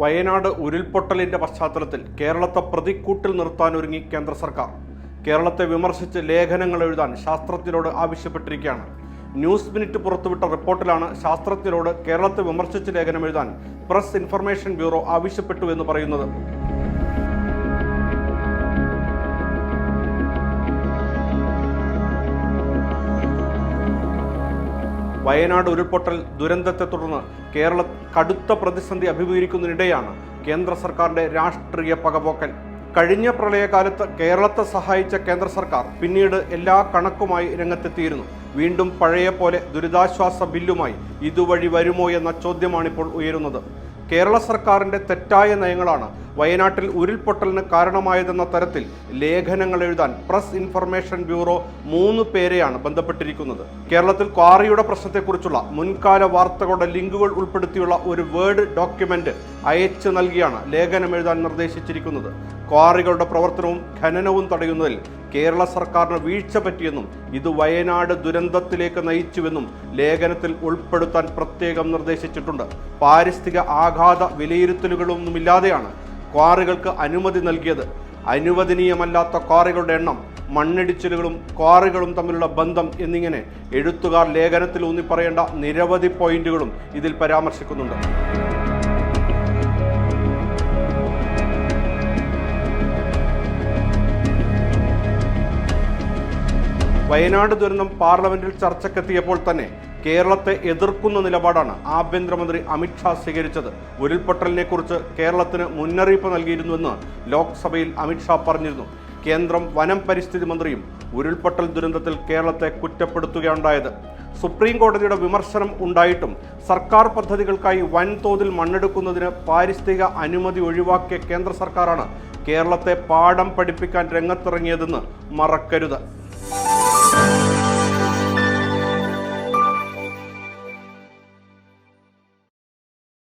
വയനാട് ഉരുൾപൊട്ടലിന്റെ പശ്ചാത്തലത്തിൽ കേരളത്തെ പ്രതിക്കൂട്ടിൽ നിർത്താനൊരുങ്ങി കേന്ദ്ര സർക്കാർ. കേരളത്തെ വിമർശിച്ച് ലേഖനങ്ങൾ എഴുതാൻ ശാസ്ത്രജ്ഞരോട് ആവശ്യപ്പെട്ടിരിക്കുകയാണ്. ന്യൂസ് മിനിറ്റ് പുറത്തുവിട്ട റിപ്പോർട്ടിലാണ് ശാസ്ത്രജ്ഞരോട് കേരളത്തെ വിമർശിച്ച് ലേഖനം എഴുതാൻ പ്രസ് ഇൻഫർമേഷൻ ബ്യൂറോ ആവശ്യപ്പെട്ടു എന്ന് പറയുന്നത്. വയനാട് ഉരുൾപൊട്ടൽ ദുരന്തത്തെ തുടർന്ന് കേരള കടുത്ത പ്രതിസന്ധി അഭിമുഖീകരിക്കുന്നതിനിടെയാണ് കേന്ദ്ര സർക്കാരിന്റെ രാഷ്ട്രീയ പകപോക്കൽ. കഴിഞ്ഞ പ്രളയകാലത്ത് കേരളത്തെ സഹായിച്ച കേന്ദ്ര സർക്കാർ പിന്നീട് എല്ലാ കണക്കുമായി രംഗത്തെത്തിയിരുന്നു. വീണ്ടും പഴയ പോലെ ദുരിതാശ്വാസ ബില്ലുമായി ഇതുവഴി വരുമോ എന്ന ചോദ്യമാണിപ്പോൾ ഉയരുന്നത്. കേരള സർക്കാരിന്റെ തെറ്റായ നയങ്ങളാണ് വയനാട്ടിൽ ഉരുൾപൊട്ടലിന് കാരണമായതെന്ന തരത്തിൽ ലേഖനങ്ങൾ എഴുതാൻ പ്രസ് ഇൻഫർമേഷൻ ബ്യൂറോ മൂന്ന് പേരെയാണ് ബന്ധപ്പെട്ടിരിക്കുന്നത്. കേരളത്തിൽ ക്വാറിയുടെ പ്രശ്നത്തെക്കുറിച്ചുള്ള മുൻകാല വാർത്തകളുടെ ലിങ്കുകൾ ഉൾപ്പെടുത്തിയുള്ള ഒരു വേർഡ് ഡോക്യുമെന്റ് അയച്ചു നൽകിയാണ് ലേഖനം എഴുതാൻ നിർദ്ദേശിച്ചിരിക്കുന്നത്. ക്വാറികളുടെ പ്രവർത്തനവും ഖനനവും തടയുന്നതിൽ കേരള സർക്കാരിന് വീഴ്ച പറ്റിയെന്നും ഇത് വയനാട് ദുരന്തത്തിലേക്ക് നയിച്ചുവെന്നും ലേഖനത്തിൽ ഉൾപ്പെടുത്താൻ പ്രത്യേകം നിർദ്ദേശിച്ചിട്ടുണ്ട്. പാരിസ്ഥിതിക ആഘാത വിലയിരുത്തലുകളൊന്നുമില്ലാതെയാണ് ക്വാറികൾക്ക് അനുമതി നൽകിയത്. അനുവദനീയമല്ലാത്ത ക്വാറികളുടെ എണ്ണം മണ്ണിടിച്ചിലുകളും ക്വാറികളും തമ്മിലുള്ള ബന്ധം എന്നിങ്ങനെ എഴുത്തുകാർ ലേഖനത്തിൽ ഊന്നിപ്പറയേണ്ട നിരവധി പോയിന്റുകളും ഇതിൽ പരാമർശിക്കുന്നുണ്ട്. വയനാട് ദുരന്തം പാർലമെന്റിൽ ചർച്ചക്കെത്തിയപ്പോൾ തന്നെ കേരളത്തെ എതിർക്കുന്ന നിലപാടാണ് ആഭ്യന്തരമന്ത്രി അമിത്ഷാ സ്വീകരിച്ചത്. ഉരുൾപൊട്ടലിനെ കുറിച്ച് കേരളത്തിന് മുന്നറിയിപ്പ് നൽകിയിരുന്നുവെന്ന് ലോക്സഭയിൽ അമിത്ഷാ പറഞ്ഞിരുന്നു. കേന്ദ്രം വനം പരിസ്ഥിതി മന്ത്രിയും ഉരുൾപൊട്ടൽ ദുരന്തത്തിൽ കേരളത്തെ കുറ്റപ്പെടുത്തുകയുണ്ടായത്. സുപ്രീം കോടതിയുടെ വിമർശനം ഉണ്ടായിട്ടും സർക്കാർ പദ്ധതികൾക്കായി വൻതോതിൽ മണ്ണെടുക്കുന്നതിന് പാരിസ്ഥിതിക അനുമതി ഒഴിവാക്കിയ കേന്ദ്ര സർക്കാരാണ് കേരളത്തെ പാഠം പഠിപ്പിക്കാൻ രംഗത്തിറങ്ങിയതെന്ന് മറക്കരുത്.